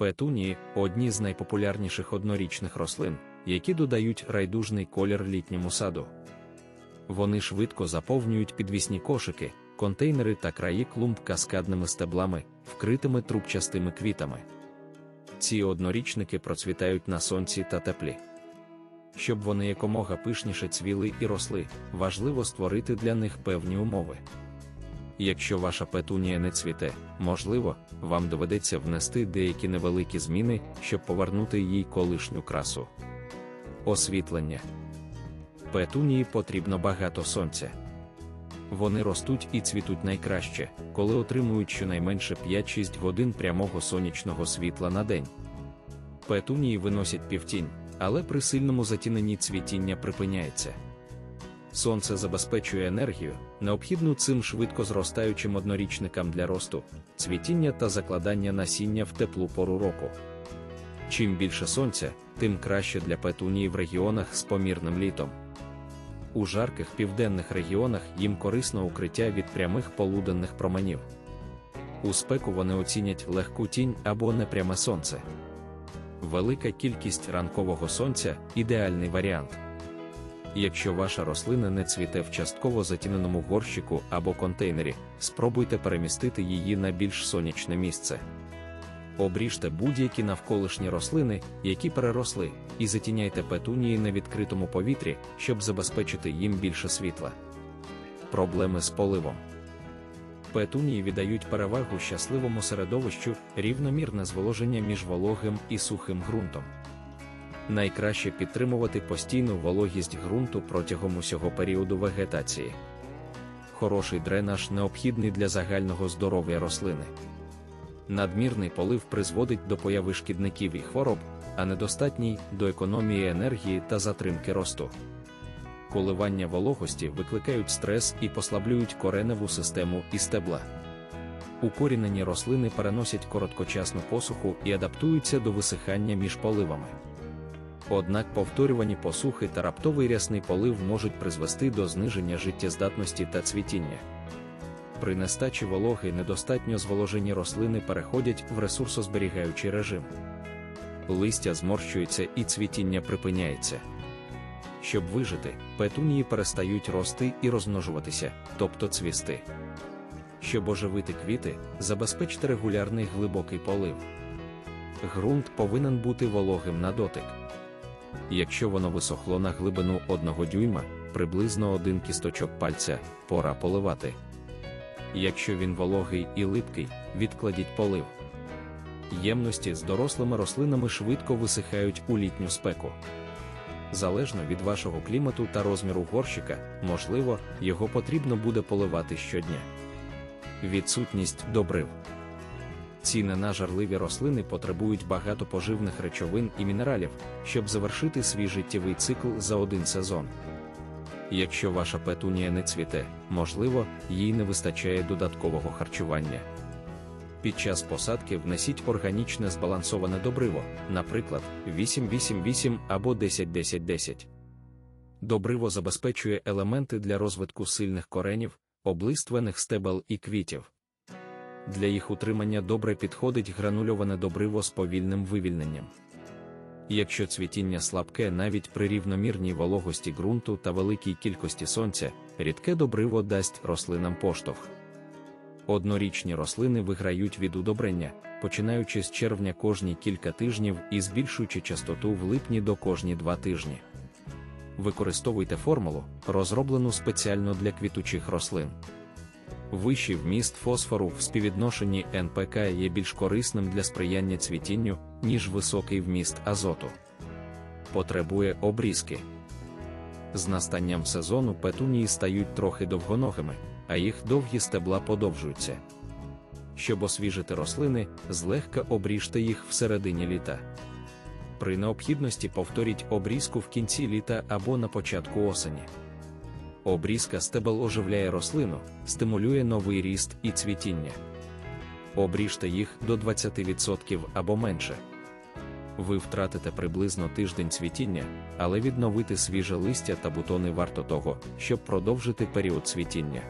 Петунії одні з найпопулярніших однорічних рослин, які додають райдужний колір літньому саду. Вони швидко заповнюють підвісні кошики, контейнери та краї клумб каскадними стеблами, вкритими трубчастими квітами. Ці однорічники процвітають на сонці та теплі. Щоб вони якомога пишніше цвіли і росли, важливо створити для них певні умови. Якщо ваша петунія не цвіте, можливо, вам доведеться внести деякі невеликі зміни, щоб повернути їй колишню красу. Освітлення петунії потрібно багато сонця. Вони ростуть і цвітуть найкраще, коли отримують щонайменше 5-6 годин прямого сонячного світла на день. Петунії виносять півтінь, але при сильному затіненні цвітіння припиняється. Сонце забезпечує енергію, необхідну цим швидко зростаючим однорічникам для росту, цвітіння та закладання насіння в теплу пору року. Чим більше сонця, тим краще для петунії в регіонах з помірним літом. У жарких південних регіонах їм корисно укриття від прямих полуденних променів. У спеку вони оцінять легку тінь або непряме сонце. Велика кількість ранкового сонця ідеальний варіант. Якщо ваша рослина не цвіте в частково затіненому горщику або контейнері, спробуйте перемістити її на більш сонячне місце. Обріжте будь-які навколишні рослини, які переросли, і затіняйте петунії на відкритому повітрі, щоб забезпечити їм більше світла. Проблеми з поливом. Петунії віддають перевагу щасливому середовищу, рівномірне зволоження між вологим і сухим ґрунтом. Найкраще підтримувати постійну вологість ґрунту протягом усього періоду вегетації. Хороший дренаж необхідний для загального здоров'я рослини. Надмірний полив призводить до появи шкідників і хвороб, а недостатній до економії енергії та затримки росту. Коливання вологості викликають стрес і послаблюють кореневу систему і стебла. Укорінені рослини переносять короткочасну посуху і адаптуються до висихання між поливами. Однак повторювані посухи та раптовий рясний полив можуть призвести до зниження життєздатності та цвітіння. При нестачі вологи недостатньо зволожені рослини переходять в ресурсозберігаючий режим. Листя зморщується і цвітіння припиняється. Щоб вижити, петунії перестають рости і розмножуватися, тобто цвісти. Щоб оживити квіти, забезпечте регулярний глибокий полив. Грунт повинен бути вологим на дотик. Якщо воно висохло на глибину одного дюйма, приблизно один кісточок пальця, пора поливати. Якщо він вологий і липкий, відкладіть полив. Ємності з дорослими рослинами швидко висихають у літню спеку. Залежно від вашого клімату та розміру горщика, можливо, його потрібно буде поливати щодня. Відсутність добрив. Ці ненажарливі рослини потребують багато поживних речовин і мінералів, щоб завершити свій життєвий цикл за один сезон. Якщо ваша петунія не цвіте, можливо, їй не вистачає додаткового харчування. Під час посадки внесіть органічне збалансоване добриво, наприклад, 8-8-8 або 10-10-10. Добриво забезпечує елементи для розвитку сильних коренів, облиствених стебел і квітів. Для їх утримання добре підходить гранульоване добриво з повільним вивільненням. Якщо цвітіння слабке навіть при рівномірній вологості ґрунту та великій кількості сонця, рідке добриво дасть рослинам поштовх. Однорічні рослини виграють від удобрення, починаючи з червня кожні кілька тижнів і збільшуючи частоту в липні до кожні два тижні. Використовуйте формулу, розроблену спеціально для квітучих рослин. Вищий вміст фосфору в співвідношенні НПК є більш корисним для сприяння цвітінню, ніж високий вміст азоту. Потребує обрізки. З настанням сезону петунії стають трохи довгоногими, а їх довгі стебла подовжуються. Щоб освіжити рослини, злегка обріжте їх всередині літа. При необхідності повторіть обрізку в кінці літа або на початку осені. Обрізка стебел оживляє рослину, стимулює новий ріст і цвітіння. Обріжте їх до 20% або менше. Ви втратите приблизно тиждень цвітіння, але відновити свіже листя та бутони варто того, щоб продовжити період цвітіння.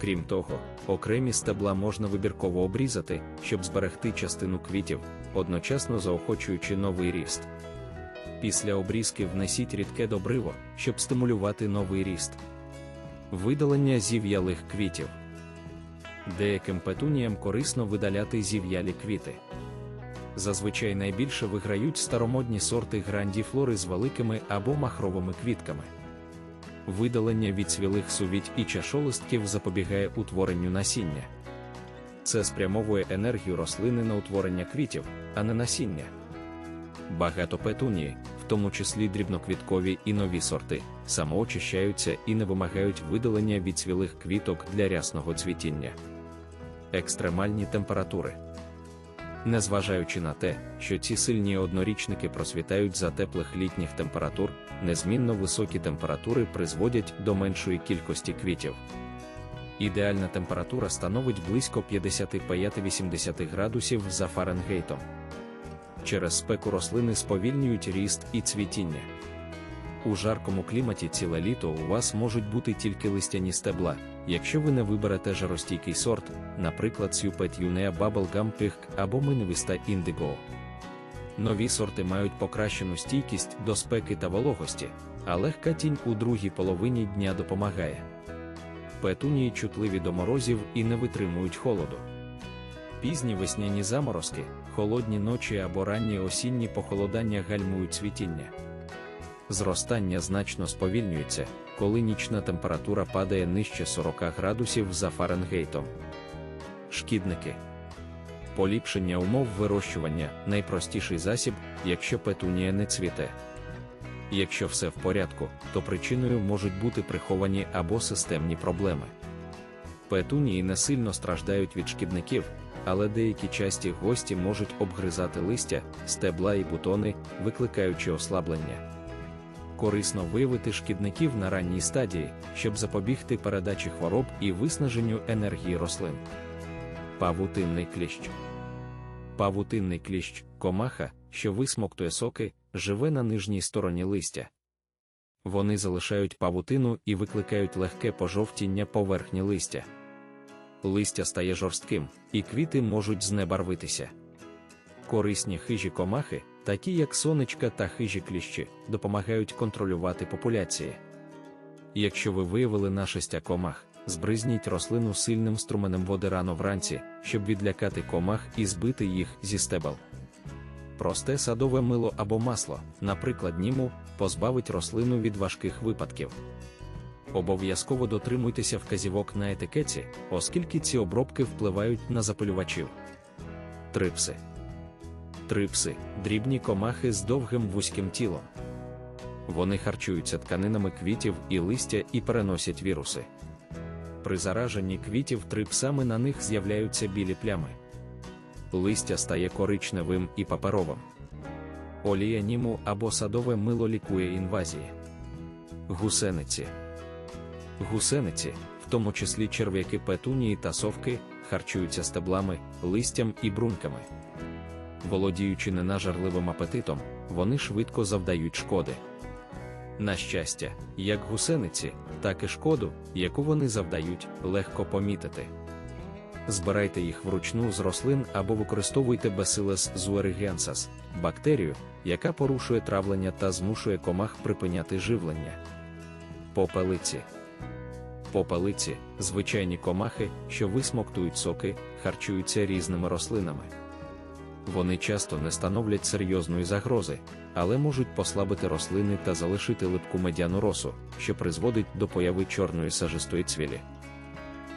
Крім того, окремі стебла можна вибірково обрізати, щоб зберегти частину квітів, одночасно заохочуючи новий ріст. Після обрізки внесіть рідке добриво, щоб стимулювати новий ріст. Видалення зів'ялих квітів. Деяким петуніям корисно видаляти зів'ялі квіти. Зазвичай найбільше виграють старомодні сорти грандіфлори з великими або махровими квітками. Видалення відцвілих сувіть і чашолистків запобігає утворенню насіння. Це спрямовує енергію рослини на утворення квітів, а не насіння. Багато петунії, в тому числі дрібноквіткові і нові сорти, самоочищаються і не вимагають видалення відцвілих квіток для рясного цвітіння. Екстремальні температури. Незважаючи на те, що ці сильні однорічники просвітають за теплих літніх температур, незмінно високі температури призводять до меншої кількості квітів. Ідеальна температура становить близько 55-80 градусів за Фаренгейтом. Через спеку рослини сповільнюють ріст і цвітіння. У жаркому кліматі ціле літо у вас можуть бути тільки листяні стебла, якщо ви не виберете жаростійкий сорт, наприклад, Сюпет Юнеа Bubblegum Pig або Минвіста Indigo. Нові сорти мають покращену стійкість до спеки та вологості, а легка тінь у другій половині дня допомагає. Петунії чутливі до морозів і не витримують холоду. Пізні весняні заморозки, холодні ночі або ранні осінні похолодання гальмують цвітіння. Зростання значно сповільнюється, коли нічна температура падає нижче 40 градусів за Фаренгейтом. Шкідники поліпшення умов вирощування найпростіший засіб, якщо петунія не цвіте. Якщо все в порядку, то причиною можуть бути приховані або системні проблеми. Петунії не сильно страждають від шкідників, але деякі часті гості можуть обгризати листя, стебла і бутони, викликаючи ослаблення. Корисно виявити шкідників на ранній стадії, щоб запобігти передачі хвороб і виснаженню енергії рослин. Павутинний кліщ. Павутинний кліщ комаха, що висмоктує соки, живе на нижній стороні листя. Вони залишають павутину і викликають легке пожовтіння поверхні листя. Листя стає жорстким, і квіти можуть знебарвитися. Корисні хижі комахи, такі як сонечка та хижі кліщі, допомагають контролювати популяції. Якщо ви виявили нашестя комах, збризніть рослину сильним струменем води рано вранці, щоб відлякати комах і збити їх зі стебел. Просте садове мило або масло, наприклад, німу, позбавить рослину від важких випадків. Обов'язково дотримуйтеся вказівок на етикеті, оскільки ці обробки впливають на запалювачів. Трипси. Трипси дрібні комахи з довгим вузьким тілом. Вони харчуються тканинами квітів і листя і переносять віруси. При зараженні квітів трипсами на них з'являються білі плями. Листя стає коричневим і паперовим. Олія німу або садове мило лікує інвазії. Гусениці. Гусениці, в тому числі черв'яки петунії та совки, харчуються стеблами, листям і брунками. Володіючи ненажарливим апетитом, вони швидко завдають шкоди. На щастя, як гусениці, так і шкоду, яку вони завдають, легко помітити. Збирайте їх вручну з рослин або використовуйте Bacillus zuerigensas, бактерію, яка порушує травлення та змушує комах припиняти живлення. Попелиці. Попелиці звичайні комахи, що висмоктують соки, харчуються різними рослинами. Вони часто не становлять серйозної загрози, але можуть послабити рослини та залишити липку медяну росу, що призводить до появи чорної сажистої цвілі.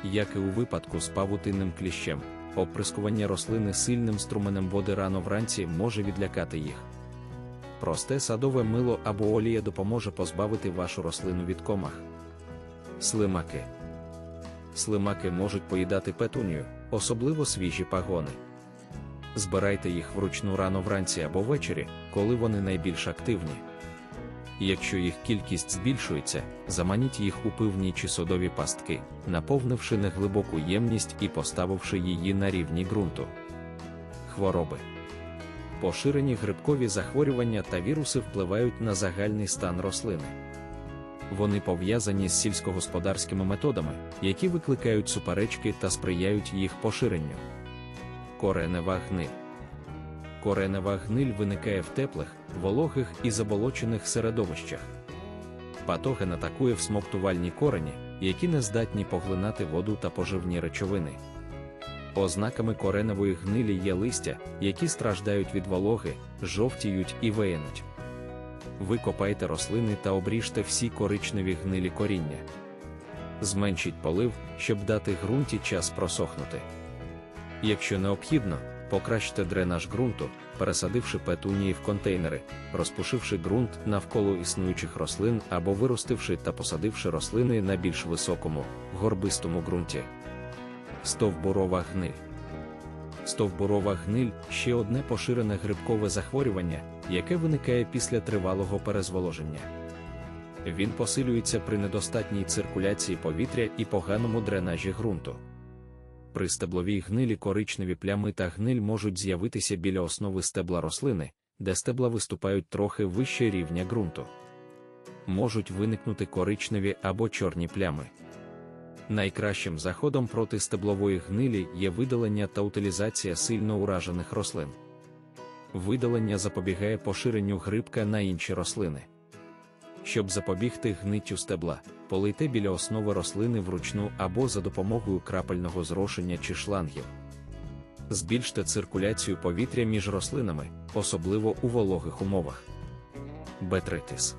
Як і у випадку з павутинним кліщем, оприскування рослини сильним струменем води рано вранці може відлякати їх. Просте садове мило або олія допоможе позбавити вашу рослину від комах. Слимаки. Слимаки можуть поїдати петунію, особливо свіжі пагони. Збирайте їх вручну рано вранці або ввечері, коли вони найбільш активні. Якщо їх кількість збільшується, заманіть їх у пивні чи содові пастки, наповнивши неглибоку ємність і поставивши її на рівні ґрунту. Хвороби. Поширені грибкові захворювання та віруси впливають на загальний стан рослини. Вони пов'язані з сільськогосподарськими методами, які викликають суперечки та сприяють їх поширенню. Коренева гниль. коренева гниль виникає в теплих, вологих і заболочених середовищах. Патоген атакує всмоктувальні корені, які не здатні поглинати воду та поживні речовини. Ознаками кореневої гнилі є листя, які страждають від вологи, жовтіють і виянуть. Викопайте рослини та обріжте всі коричневі гнилі коріння. Зменшіть полив, щоб дати ґрунті час просохнути. Якщо необхідно, покращте дренаж ґрунту, пересадивши петунії в контейнери, розпушивши ґрунт навколо існуючих рослин або виростивши та посадивши рослини на більш високому, горбистому ґрунті. Стовбурова гниль. Стовбурова гниль ще одне поширене грибкове захворювання, яке виникає після тривалого перезволоження. Він посилюється при недостатній циркуляції повітря і поганому дренажі ґрунту. При стебловій гнилі коричневі плями та гниль можуть з'явитися біля основи стебла рослини, де стебла виступають трохи вище рівня ґрунту. Можуть виникнути коричневі або чорні плями. Найкращим заходом проти стеблової гнилі є видалення та утилізація сильно уражених рослин. Видалення запобігає поширенню грибка на інші рослини. Щоб запобігти гниттю стебла, полийте біля основи рослини вручну або за допомогою крапельного зрошення чи шлангів. Збільште циркуляцію повітря між рослинами, особливо у вологих умовах. Бетритис.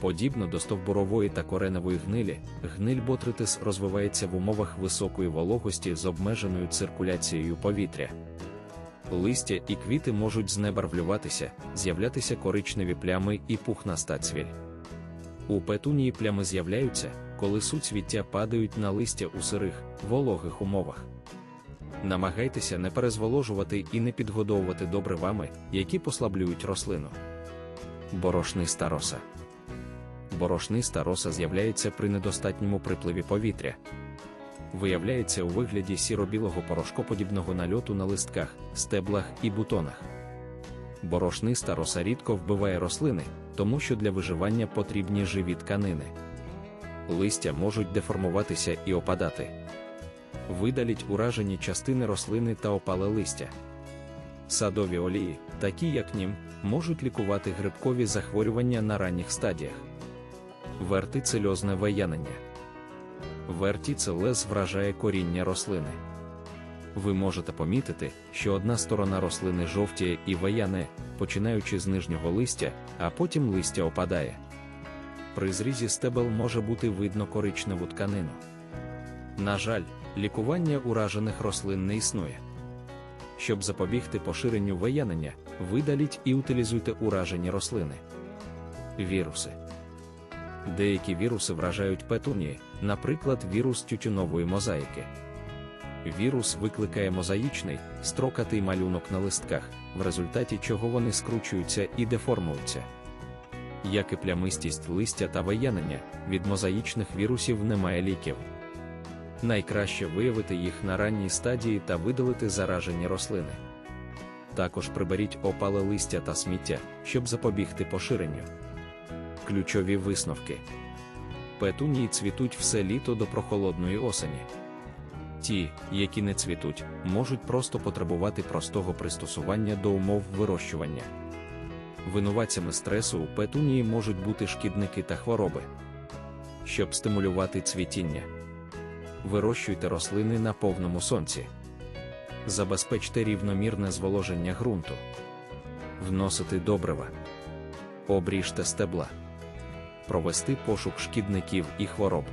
Подібно до стовбурової та кореневої гнилі, гниль ботритис розвивається в умовах високої вологості з обмеженою циркуляцією повітря. Листя і квіти можуть знебарвлюватися, з'являтися коричневі плями і пухнаста цвіль. У петунії плями з'являються, коли суцвіття падають на листя у сирих, вологих умовах. Намагайтеся не перезволожувати і не підгодовувати добривами, які послаблюють рослину. Борошниста роса. Борошниста роса з'являється при недостатньому припливі повітря. Виявляється у вигляді сіро-білого порошкоподібного нальоту на листках, стеблах і бутонах. Борошниста роса рідко вбиває рослини, тому що для виживання потрібні живі тканини. Листя можуть деформуватися і опадати. Видаліть уражені частини рослини та опале листя. Садові олії, такі як нім, можуть лікувати грибкові захворювання на ранніх стадіях. Вертицельозне виянення. Вертіцелез вражає коріння рослини. Ви можете помітити, що одна сторона рослини жовтіє і вияне, починаючи з нижнього листя, а потім листя опадає. При зрізі стебел може бути видно коричневу тканину. На жаль, лікування уражених рослин не існує. Щоб запобігти поширенню виянення, видаліть і утилізуйте уражені рослини. Віруси. Деякі віруси вражають петунії, наприклад, вірус тютюнової мозаїки. Вірус викликає мозаїчний, строкатий малюнок на листках, в результаті чого вони скручуються і деформуються. Як і плямистість листя та виянення, від мозаїчних вірусів немає ліків. Найкраще виявити їх на ранній стадії та видалити заражені рослини. Також приберіть опале листя та сміття, щоб запобігти поширенню. Ключові висновки. Петунії цвітуть все літо до прохолодної осені. Ті, які не цвітуть, можуть просто потребувати простого пристосування до умов вирощування. Винуватцями стресу у петунії можуть бути шкідники та хвороби. Щоб стимулювати цвітіння, вирощуйте рослини на повному сонці. Забезпечте рівномірне зволоження ґрунту, вносити добрива, обріжте стебла провести пошук шкідників і хвороб.